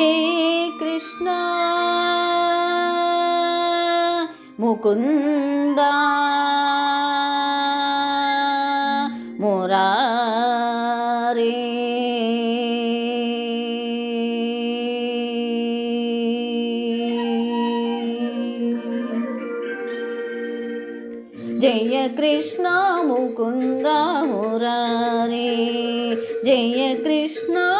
హే కృష్ణ. ముకుంద. మురారే. జయ కృష్ణ ముకుంద మురారే. జయ కృష్ణ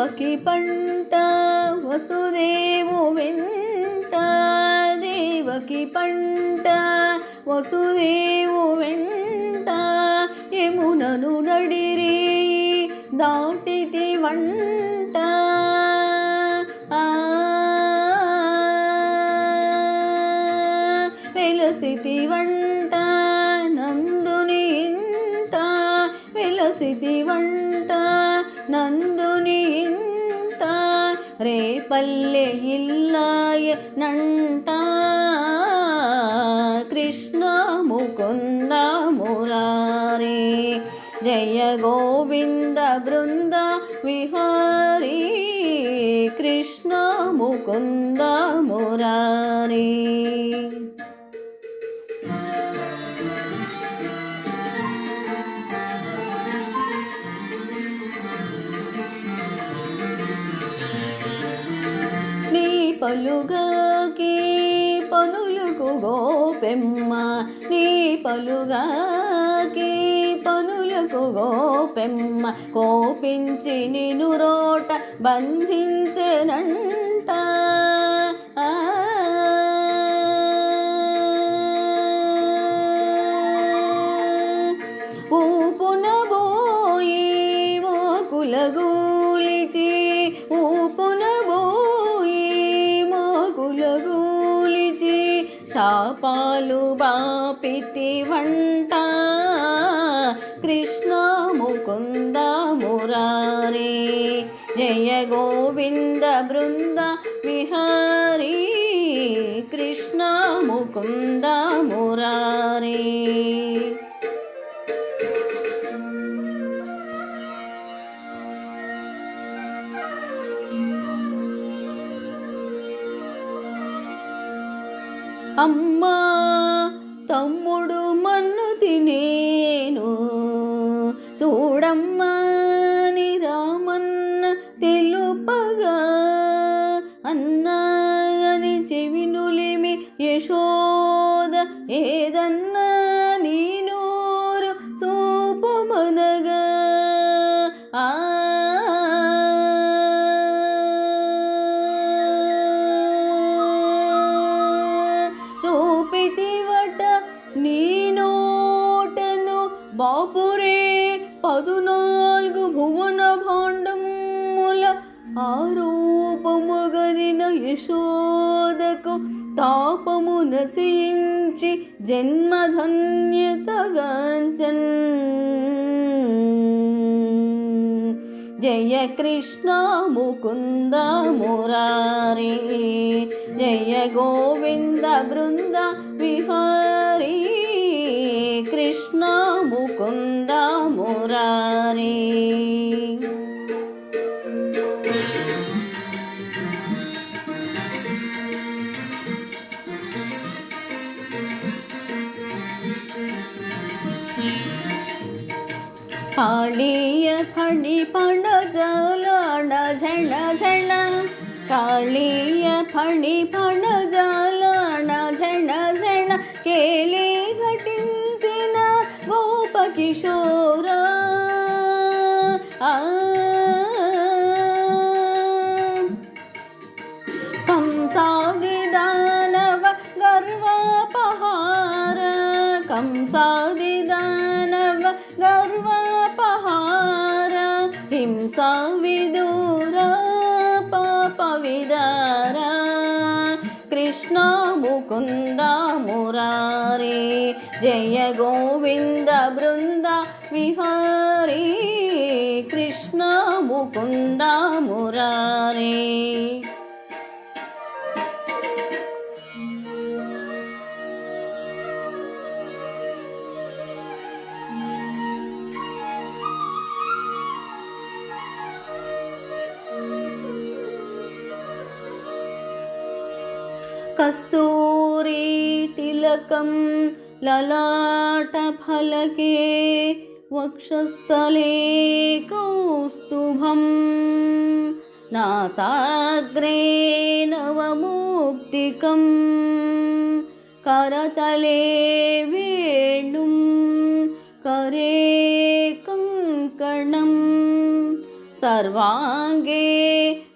దేవకి పంట వసుదేవు వెంట. దేవకి పంట వసుదేవు వెంట. యమునను నడిరి దాటితి వంట. వెలసితి వంట నందుని ఇంట. వెలసితి వంట. రేపల్లె ఇల్లాయ నంట. కృష్ణ ముకుంద మురారే. జయ గోవింద బృంద విహారీ. కృష్ణ ముకుంద పలుగాకి పనులకు గోపెమ్మ. నీ పలుగాకి పనులకు గోపెమ్మ. కోపించి నిను రోట బంధించెనంట. ఆ. ఊపున బోయి పాలు బాపితి వంట. కృష్ణ ముకుంద మురారే. జయ గోవింద బృంద విహారీ. కృష్ణ ముకుంద మురారే. అమ్మా తమ్ముడు మన్ను తినేను. చూడమ్మా ని రామన్న తెలుపగా. అన్నా అని చెవినులిమి యశోద ఏదన్నా జన్మధన్యతగాంచన్. జయ కృష్ణ ముకుంద మురారే జయ గోవింద బృంద విహారీ కృష్ణ ముకుంద మురారీ. ಕಾಳಿಯ ಫಣಿ ಪಣ ಜಾಲಾಣ ಝಣ ಝಣ ಕಾಳಿಯ ಫಣಿ ಪಣ ಜಾಲಾಣ ಝಣ ಝಣ ಕೇಳಿ ಘಟಿಂಚಿನ ಗೋಪ ಕಿಶೋರ ಆ ण्डा मुरारे जय गोविन्द बृन्द विहारे कृष्ण मुकुन्द मुरारे कस्तू तिलकं ललाटफलके वक्षस्थले कौस्तुभं नासाग्रे नवमुक्तिकं करतले वेणुं करे कङ्कणम् सर्वाङ्गे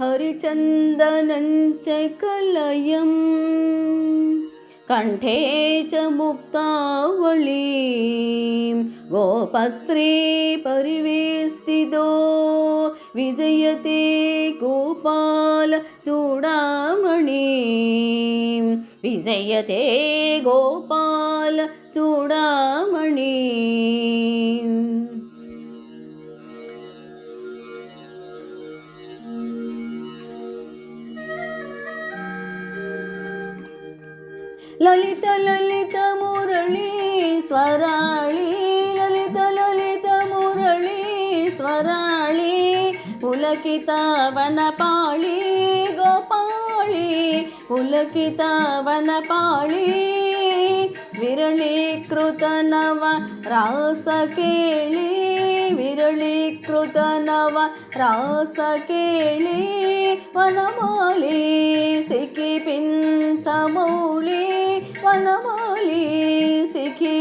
हरिचन्दनं च कलयम् कण्ठे च मुक्तावळीं गोपस्त्री परिवेष्टितो विजयते गोपाल चूडामणिं विजयते गोपाल లలిత లలిత మురళి స్వరాళి లలిత లలిత మురళి స్వరాళి పులకిత వనపాళి గోపాళి పులకిత వనపాళి ವಿರಳೀಕೃತ ನವ ರಾಸ ಕೇಳಿ ವಿರಳೀಕೃತ ನವ ರಾಸ ಕೇಳಿ ವನಮಾಲಿ ಸಿಕ್ಕಿ ಪಿಂಚಮೌಳಿ చందనమాలి సిఖిపించమౌళి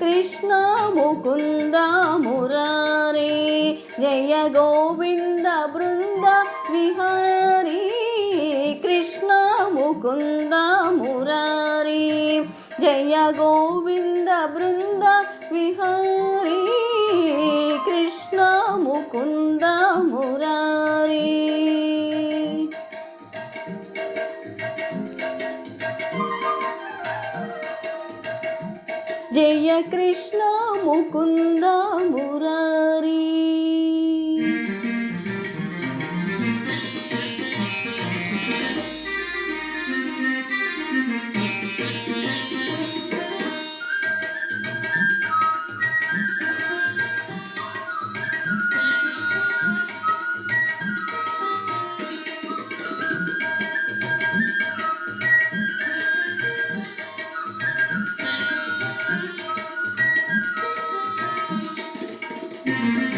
కృష్ణ ముకుంద మురారి జయ గోవింద బృంద విహారీ కృష్ణ ముకుంద మురారి జయ గోవింద బృంద జయ కృష్ణ ముకుంద మురారి. హే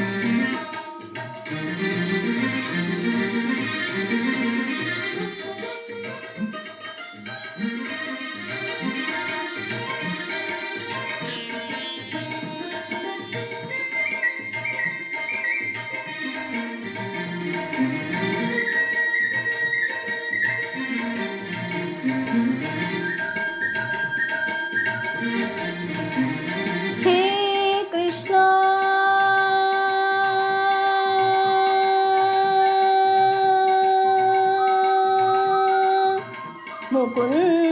ముకుంద